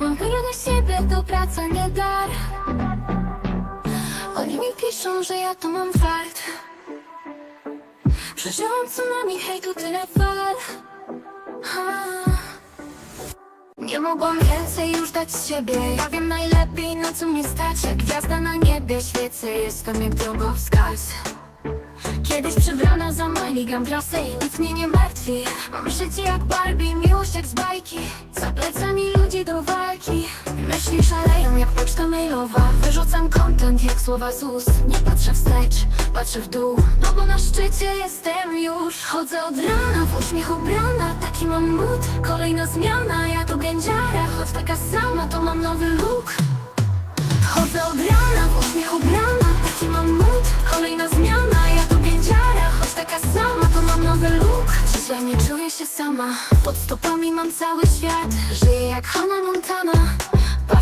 Mam pewność siebie, to praca nie dar. Oni mi piszą, że ja to mam fart. Przeżyłam tsunami, hejtu tyle fal. Ha. Nie mogłam więcej już dać z siebie. Ja wiem najlepiej na co mnie stać. Jak gwiazda na niebie świecę Jestem jak drogowskaz. Kiedyś przebrana za Miley gram klasę i nic mnie nie martwi. Mam życie jak Barbie, miłość jak z bajki. Za plecami Myśli szaleją jak poczta mailowa. Wyrzucam content jak słowa z ust Nie patrzę wstecz, patrzę w dół. No bo na szczycie jestem już. Chodzę od rana w uśmiech ubrana Taki mam mood, kolejna zmiana. Ja to gędziara, choć taka sama To mam nowy look. Chodzę od rana w uśmiech ubrana Taki mam mood, kolejna zmiana. Ja to pięciara, choć taka sama To mam nowy look. Dzisiaj nie czuję się sama. Pod stopami mam cały świat. Żyję jak Hannah Montana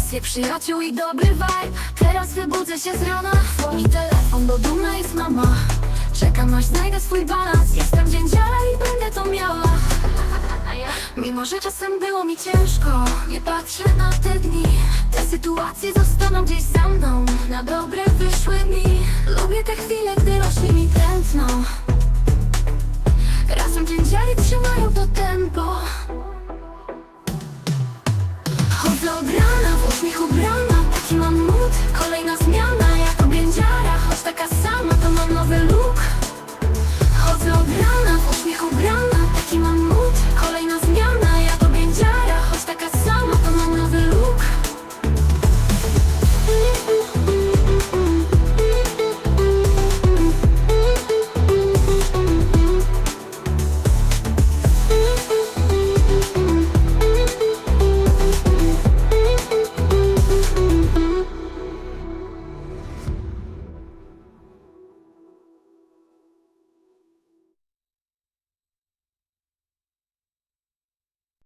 Pasję przyjaciół i dobry vibe. Teraz wybudzę się z rana. Dzwoni telefon, bo dumna jest mama. Czekam aż znajdę swój balans. Jestem dzięciara i będę to miała. Mimo, że czasem było mi ciężko Nie patrzę na te dni. Te sytuacje zostaną gdzieś za mną. Na dobre wyszły mi. Lubię te chwile, gdy rośnie mi tętno